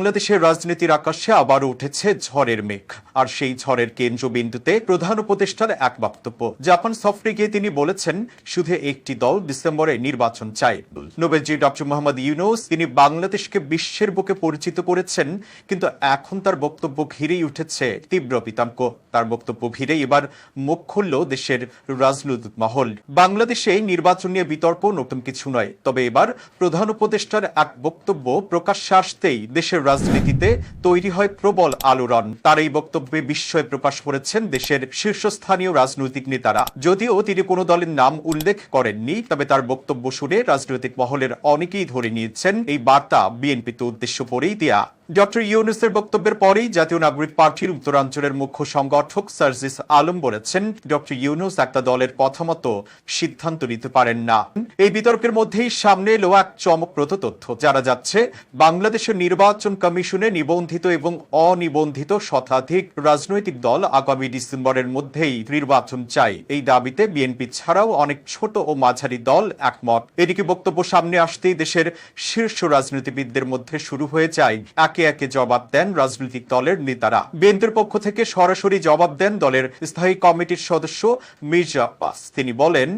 বাংলাদেশের রাজনীতির আকাশে আবারও উঠেছে ঝড়ের মেঘ। আর সেই ঝড়ের কেন্দ্রবিন্দুতে প্রধান উপদেষ্টার এক বক্তব্য। জাপান সফরে গিয়ে তিনি বলেছেন, শুধু একটি দল ডিসেম্বরে নির্বাচন চায়। নোবেলজি ডক্টর মোহাম্মদ ইউনুস, তিনি বাংলাদেশকে বিশ্বের বুকে পরিচিত করেছেন, কিন্তু এখন তার বক্তব্য ঘিরেই উঠেছে তীব্র বিতর্ক। তার বক্তব্য ঘিরে এবার মুখ খুলল দেশের রাজনৈতিক মহল। বাংলাদেশে নির্বাচন নিয়ে বিতর্ক নতুন কিছু নয়। তবে এবার প্রধান উপদেষ্টার এক বক্তব্য প্রকাশ্যে আসতেই দেশের রাজনীতিতে তৈরি হয় প্রবল আলোড়ন। তার এই বক্তব্যে বিস্ময় প্রকাশ করেছেন দেশের শীর্ষস্থানীয় রাজনৈতিক নেতারা। যদিও তিনি কোনো দলের নাম উল্লেখ করেননি, তবে তার বক্তব্য শুনে রাজনৈতিক মহলের অনেকেই ধরে নিয়েছেন এই বার্তা বিএনপিতে উদ্দেশ্য করেই দেয়া। ডক্টর ইউনুসের বক্তব্যের পরেই জাতীয় নাগরিক পার্টির উত্তরাঞ্চলের মুখ্য সংগঠক সার্জিস আলম বলেছেন, ডক্টর ইউনুস একটা দলের কথা মতো সিদ্ধান্ত নিতে পারেন না। এই বিতর্কের মধ্যেই সামনে এলো এক চমকপ্রদ তথ্য যারা যাচ্ছে, বাংলাদেশের নির্বাচন কমিশনে নিবন্ধিত এবং অনিবন্ধিত শতাধিক রাজনৈতিক দল আগামী ডিসেম্বরের মধ্যেই নির্বাচন চাই এই দাবিতে বিএনপি ছাড়াও অনেক ছোট ও মাঝারি দল একমত। এদিকে বক্তব্য সামনে আসতেই দেশের শীর্ষ রাজনীতিবিদদের মধ্যে শুরু হয়ে যায় একে একে একে জবাব দেন রাজনৈতিক দলের নেতারা। বিএনপির পক্ষ থেকে সরাসরি জবাব দেন দলের স্থায়ী কমিটির সদস্য মির্জা আব্বাস। তিনি বলেন,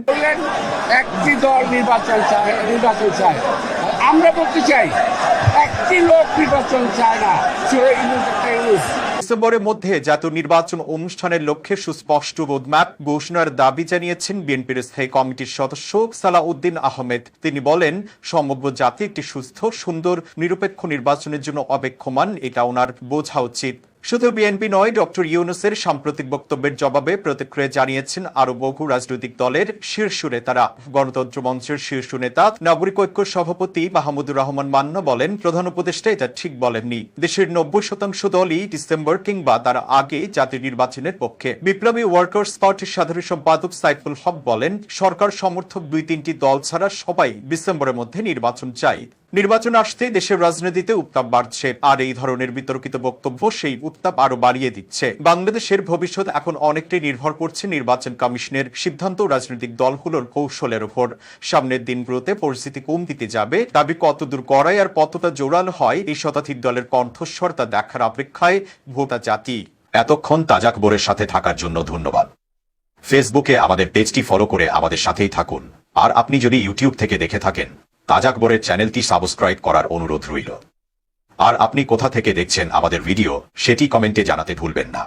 একটি দল নির্বাচন চায় নির্বাচন চায়। আমরা বলতে চাই, একটি লোক নির্বাচন চায় না ডিসেম্বরের মধ্যে জাতীয় নির্বাচন অনুষ্ঠানের লক্ষ্যে সুস্পষ্ট রোডম্যাপ ঘোষণার দাবি জানিয়েছেন বিএনপির স্থায়ী কমিটির সদস্য সালাউদ্দিন আহমেদ। তিনি বলেন, সমগ্র জাতি একটি সুস্থ, সুন্দর, নিরপেক্ষ নির্বাচনের জন্য অপেক্ষমান, এটা ওনার বোঝা উচিত। শুধু বিএনপি নয়, ডক্টর ইউনুসের সাম্প্রতিক বক্তব্যের জবাবে প্রতিক্রিয়া জানিয়েছেন আরও বহু রাজনৈতিক দলের শীর্ষ নেতারা। গণতন্ত্র মঞ্চের শীর্ষ নেতা, নাগরিক ঐক্য সভাপতি মাহমুদুর রহমান মান্না বলেন, প্রধান উপদেষ্টা এটা ঠিক বলেননি। দেশের নব্বই শতাংশ দলই ডিসেম্বর কিংবা তার আগে জাতীয় নির্বাচনের পক্ষে। বিপ্লবী ওয়ার্কার্স পার্টির সাধারণ সম্পাদক সাইফুল হক বলেন, সরকার সমর্থক দুই তিনটি দল ছাড়া সবাই ডিসেম্বরের মধ্যে নির্বাচন চাই নির্বাচন আসতে দেশের রাজনীতিতে উত্তাপ বাড়ছে। আর এই ধরনের বিতর্কিত বক্তব্য সেই উত্তাপ আরও বাড়িয়ে দিচ্ছে। বাংলাদেশের ভবিষ্যৎ এখন অনেকটাই নির্ভর করছে নির্বাচন কমিশনের সিদ্ধান্ত রাজনৈতিক দলগুলোর কৌশলের উপর সামনের দিনগুলোতে পরিস্থিতি কম দিতে যাবে। দাবি কতদূর করায় আর কতটা জোরাল হয় এই শতাধিক দলের কণ্ঠস্বর তা দেখার অপেক্ষায় ভোটা জাতি। এতক্ষণ তাজাক বোরের সাথে থাকার জন্য ধন্যবাদ। ফেসবুকে আমাদের পেজটি ফলো করে আমাদের সাথেই থাকুন। আর আপনি যদি ইউটিউব থেকে দেখে থাকেন তাজাক বোরের চ্যানেলটি সাবস্ক্রাইব করার অনুরোধ রইল। আর আপনি কোথা থেকে দেখছেন আমাদের ভিডিও, সেটি কমেন্টে জানাতে ভুলবেন না।